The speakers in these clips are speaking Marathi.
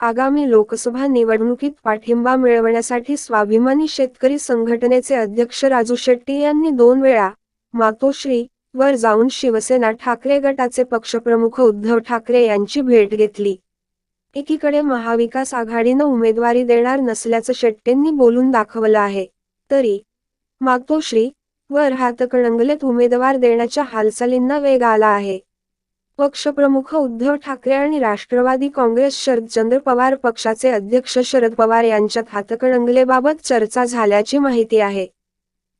आगामी लोकसभा निवडणुकीत पाठिंबा मिळवण्यासाठी स्वाभिमानी शेतकरी संघटनेचे अध्यक्ष राजू शेट्टी यांनी दोन वेळा मातोश्री वर जाऊन शिवसेना ठाकरे गटाचे पक्षप्रमुख उद्धव ठाकरे यांची भेट घेतली. एकीकडे महाविकास आघाडीनं उमेदवारी देणार नसल्याचं शेट्टींनी बोलून दाखवलं आहे तरी मातोश्री वर हातकणंगलेत उमेदवार देण्याच्या हालचालींना वेग आला आहे. पक्षप्रमुख उद्धव ठाकरे आणि राष्ट्रवादी काँग्रेस शरदचंद्र पवार पक्षाचे अध्यक्ष शरद पवार यांच्यात हातकणंगलेबाबत चर्चा झाल्याची माहिती आहे.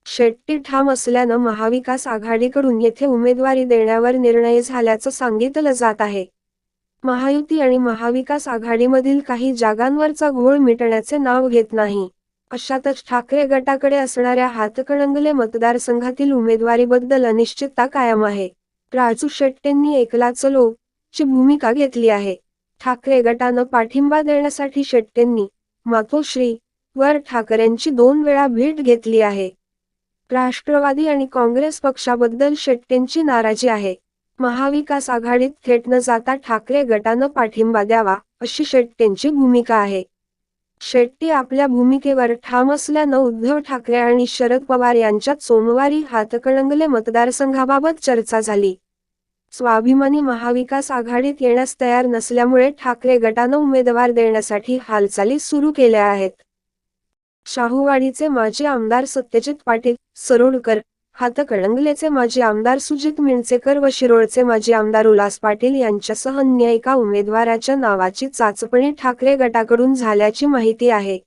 शेट्टी ठाम असल्यानं महाविकास आघाडीकडून येथे उमेदवारी देण्यावर निर्णय झाल्याचं सांगितलं जात आहे. महायुती आणि महाविकास आघाडीमधील काही जागांवरचा घोळ मिटण्याचे नाव घेत नाही. अशातच ठाकरे गटाकडे असणाऱ्या हातकणंगले मतदारसंघातील उमेदवारीबद्दल अनिश्चितता कायम आहे. राजू शेट्टींनी एकला चलो ची भूमिका घेतली आहे. ठाकरे गटानं पाठिंबा देण्यासाठी शेट्टींनी मातोश्री वर ठाकरेंची दोन वेळा भेट घेतली आहे. राष्ट्रवादी आणि काँग्रेस पक्षाबद्दल शेट्टींची नाराजी आहे. महाविकास आघाडीत थेट न जाता ठाकरे गटानं पाठिंबा द्यावा अशी शेट्टींची भूमिका आहे. शेट्टी आपल्या भूमिकेवर ठाम असल्यानं उद्धव ठाकरे आणि शरद पवार यांच्यात सोमवारी हातकणंगले मतदारसंघाबाबत चर्चा झाली. स्वाभिमानी महाविकास आघाडीत येण्यास तयार नसल्यामुळे ठाकरे गटानं उमेदवार देण्यासाठी हालचाली सुरू केल्या आहेत. शाहूवाडीचे माजी आमदार सत्यजित पाटील सरोडकर हातकणंगलेचे माजी आमदार सुजित मिणचेकर व शिरोळचे माजी आमदार उल्हास पाटील यांच्यासह अन्य एका उमेदवाराच्या नावाची चाचपणी ठाकरे गटाकडून झाल्याची माहिती आहे.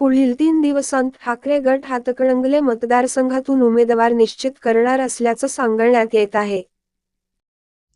पुढील तीन दिवसांत ठाकरे गट हातकणंगले मतदारसंघातून उमेदवार निश्चित करणार असल्याचं सांगण्यात येत आहे.